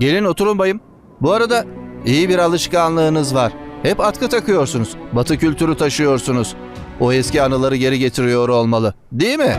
Gelin oturun bayım. Bu arada iyi bir alışkanlığınız var. Hep atkı takıyorsunuz. Batı kültürü taşıyorsunuz. O eski anıları geri getiriyor olmalı. Değil mi?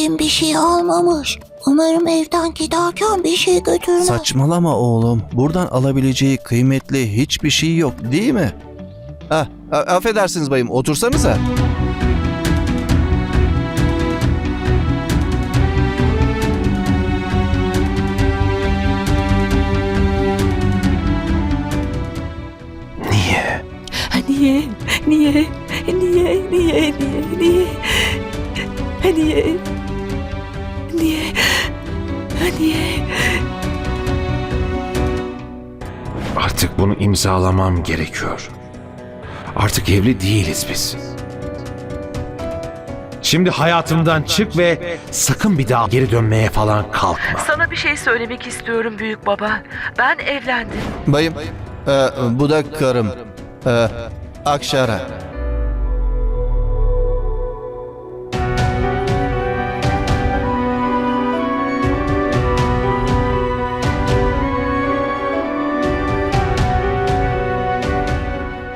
İçin bir şey almamış. Umarım evden giderken bir şey götürmez. Saçmalama oğlum. Buradan alabileceği kıymetli hiçbir şey yok değil mi? Ah, a- affedersiniz bayım. Otursanıza. Niye? Niye? Niye? Niye? Niye? Niye? Niye? Niye? Niye? Niye? Artık bunu imzalamam gerekiyor. Artık evli değiliz biz. Şimdi hayatımdan çık ve sakın bir daha geri dönmeye falan kalkma. Sana bir şey söylemek istiyorum büyük baba. Ben evlendim. Bayım, e, bu da karım. E, Akşara.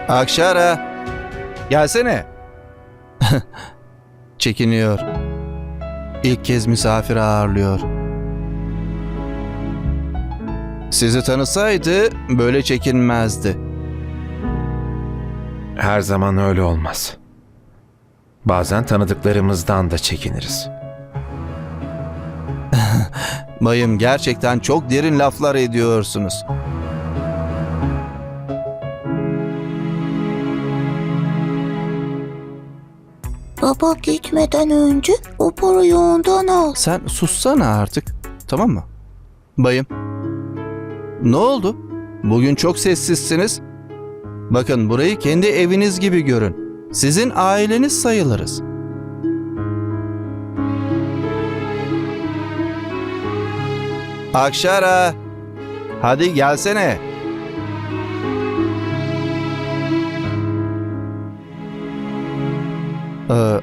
Akşara. Gelsene. Çekiniyor. İlk kez misafir ağırlıyor. Sizi tanısaydı böyle çekinmezdi. Her zaman öyle olmaz. Bazen tanıdıklarımızdan da çekiniriz. Bayım gerçekten çok derin laflar ediyorsunuz. Baba gitmeden önce o parayı ondan al. Sen sussana artık. Tamam mı? Bayım. Ne oldu? Bugün çok sessizsiniz. Bakın burayı kendi eviniz gibi görün. Sizin aileniz sayılırız. Akşara. Hadi gelsene. Ee,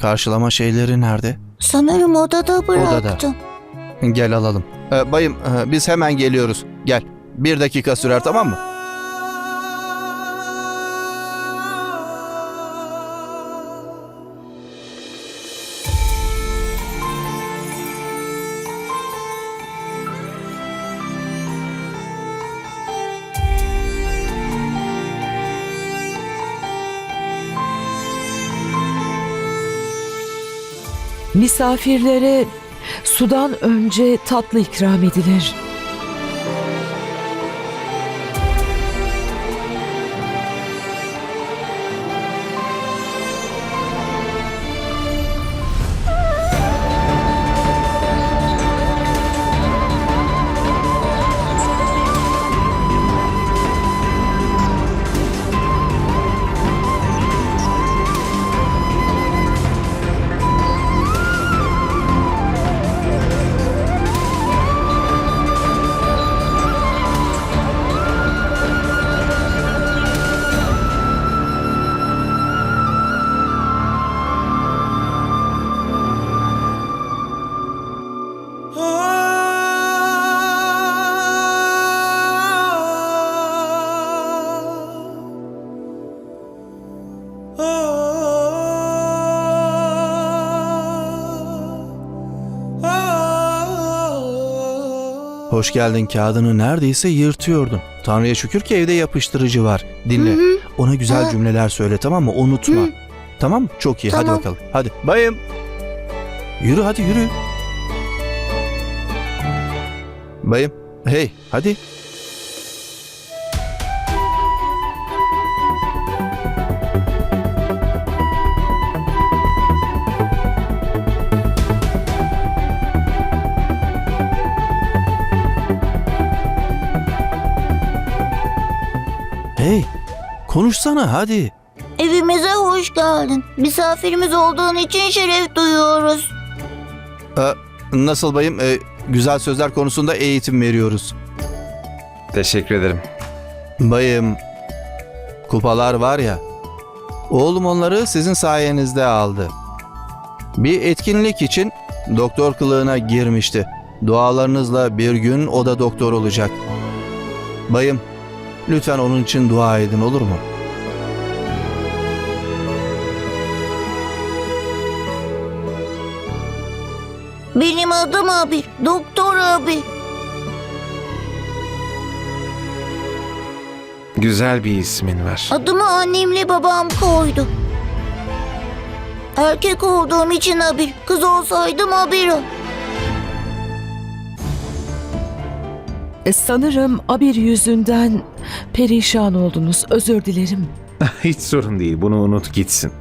karşılama şeyleri nerede? Sanırım odada bıraktım. Gel alalım. Ee, bayım e, biz hemen geliyoruz. Gel. Bir dakika sürer tamam mı? Misafirlere sudan önce tatlı ikram edilir. Hoş geldin kağıdını neredeyse yırtıyordun. Tanrı'ya şükür ki evde yapıştırıcı var. Dinle. Ona güzel Ha. cümleler söyle tamam mı? Unutma. Hı. Tamam mı? Çok iyi. Hadi Tamam. bakalım. Hadi. Bayım. Yürü hadi yürü. Bayım. Hey hadi. Hey, konuşsana hadi. Evimize hoş geldin. Misafirimiz olduğun için şeref duyuyoruz. Ee, nasıl bayım? Ee, güzel sözler konusunda eğitim veriyoruz. Teşekkür ederim. Bayım, kupalar var ya, oğlum onları sizin sayenizde aldı. Bir etkinlik için doktor kılığına girmişti. Dualarınızla bir gün o da doktor olacak. Bayım, lütfen onun için dua edin olur mu? Benim adım abi. Doktor abi. Güzel bir ismin var. Adımı annemle babam koydu. Erkek olduğum için abi. Kız olsaydım Abira. Sanırım Abir yüzünden perişan oldunuz. Özür dilerim. Hiç sorun değil. Bunu unut gitsin.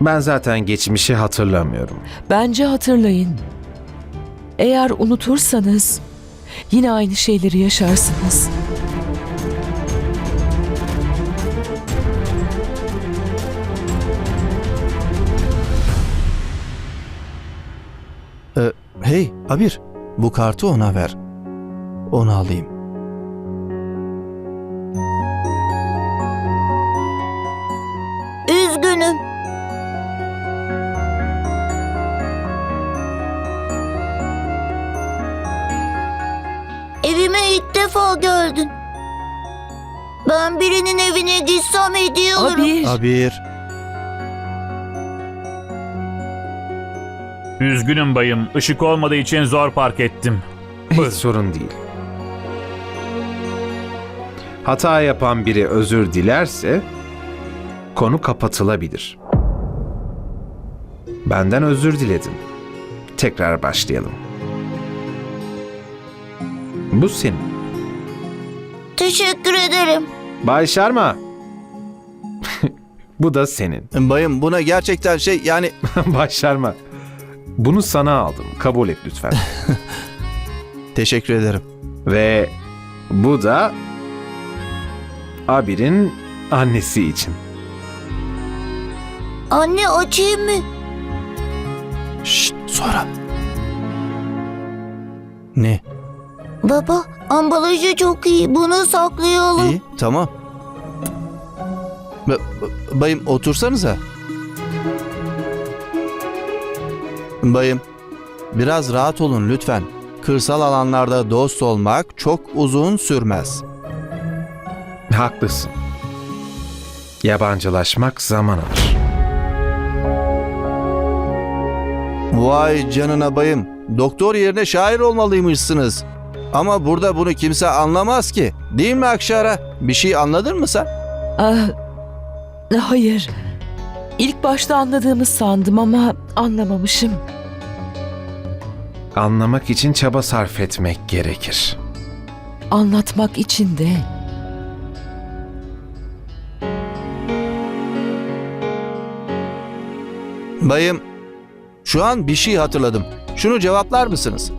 Ben zaten geçmişi hatırlamıyorum. Bence hatırlayın. Eğer unutursanız yine aynı şeyleri yaşarsınız. Ee, hey Abir, bu kartı ona ver. Onu alayım. Üzgünüm. Evime ilk defa geldin. Ben birinin evine gitsem hediye alırım. Abir, Abir, Üzgünüm bayım. Işık olmadığı için zor park ettim. Hiç Buyurun. sorun değil. Hata yapan biri özür dilerse konu kapatılabilir. Benden özür diledim. Tekrar başlayalım. Bu senin. Teşekkür ederim. Bay Sharma. Bu da senin. bayım buna gerçekten şey yani Bay Sharma. Bunu sana aldım. Kabul et lütfen. teşekkür ederim. Ve bu da Abir'in annesi için. Anne açayım mı? Şşt, sonra. Ne? Baba ambalajı çok iyi. Bunu saklayalım. İyi, tamam. Ba- ba- bayım otursanıza. Bayım, biraz rahat olun lütfen. Kırsal alanlarda dost olmak çok uzun sürmez. Haklısın. Yabancılaşmak zaman alır. Vay canına bayım. Doktor yerine şair olmalıymışsınız. Ama burada bunu kimse anlamaz ki. Değil mi Akşara? Bir şey anladın mı sen? ah, hayır. İlk başta anladığımı sandım ama anlamamışım. Anlamak için çaba sarf etmek gerekir. Anlatmak için de. Bayım, şu an bir şey hatırladım. Şunu cevaplar mısınız?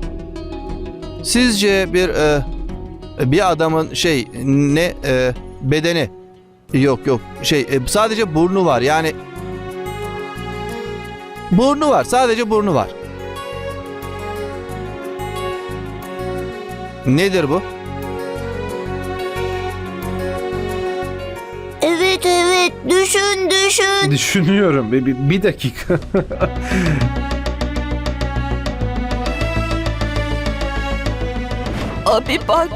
Sizce bir e, bir adamın şey ne e, bedeni yok yok şey e, sadece burnu var yani burnu var sadece burnu var. Nedir bu? Evet evet düşün düşün. Düşünüyorum. Bir, bir, bir dakika. Abi bak,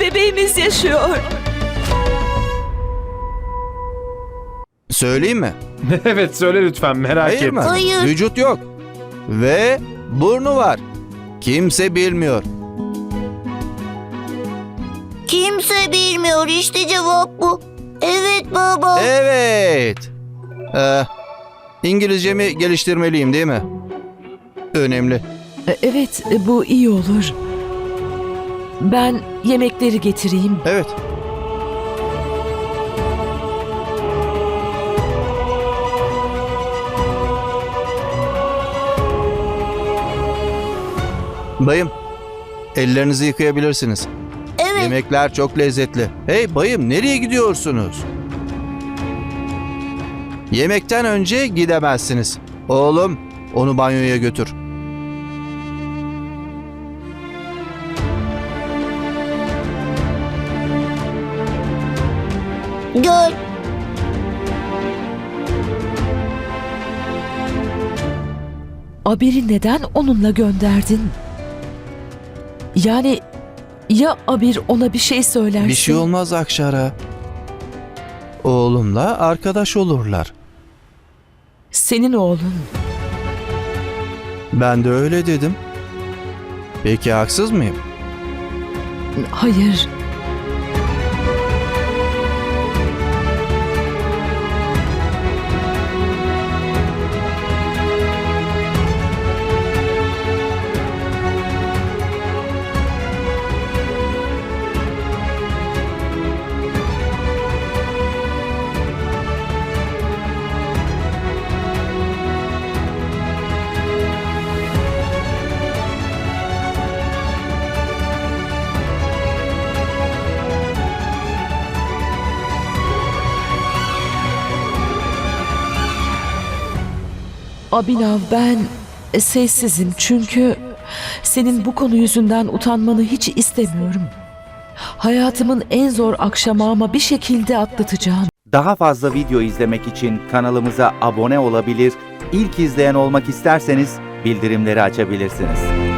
bebeğimiz yaşıyor. Söyleyeyim mi? evet söyle lütfen merak Hayır etme. mı? Hayır. Vücut yok. Ve burnu var. Kimse bilmiyor. Kimse bilmiyor işte cevap bu. Evet baba. Evet. Ee, İngilizcemi geliştirmeliyim değil mi? Önemli. E, Evet, e, bu iyi olur. Ben yemekleri getireyim. Evet. Bayım, ellerinizi yıkayabilirsiniz. Yemekler çok lezzetli. Hey bayım nereye gidiyorsunuz? Yemekten önce gidemezsiniz. Oğlum onu banyoya götür. Dur. Aberi neden onunla gönderdin? Yani ya Abir ona bir şey söylerse? Bir şey olmaz Akşar'a. Oğlumla arkadaş olurlar. Senin oğlun. Ben de öyle dedim. Peki haksız mıyım? Hayır. Abinav ben sessizim çünkü senin bu konu yüzünden utanmanı hiç istemiyorum. Hayatımın en zor akşamı ama bir şekilde atlatacağım. Daha fazla video izlemek için kanalımıza abone olabilir, ilk izleyen olmak isterseniz bildirimleri açabilirsiniz.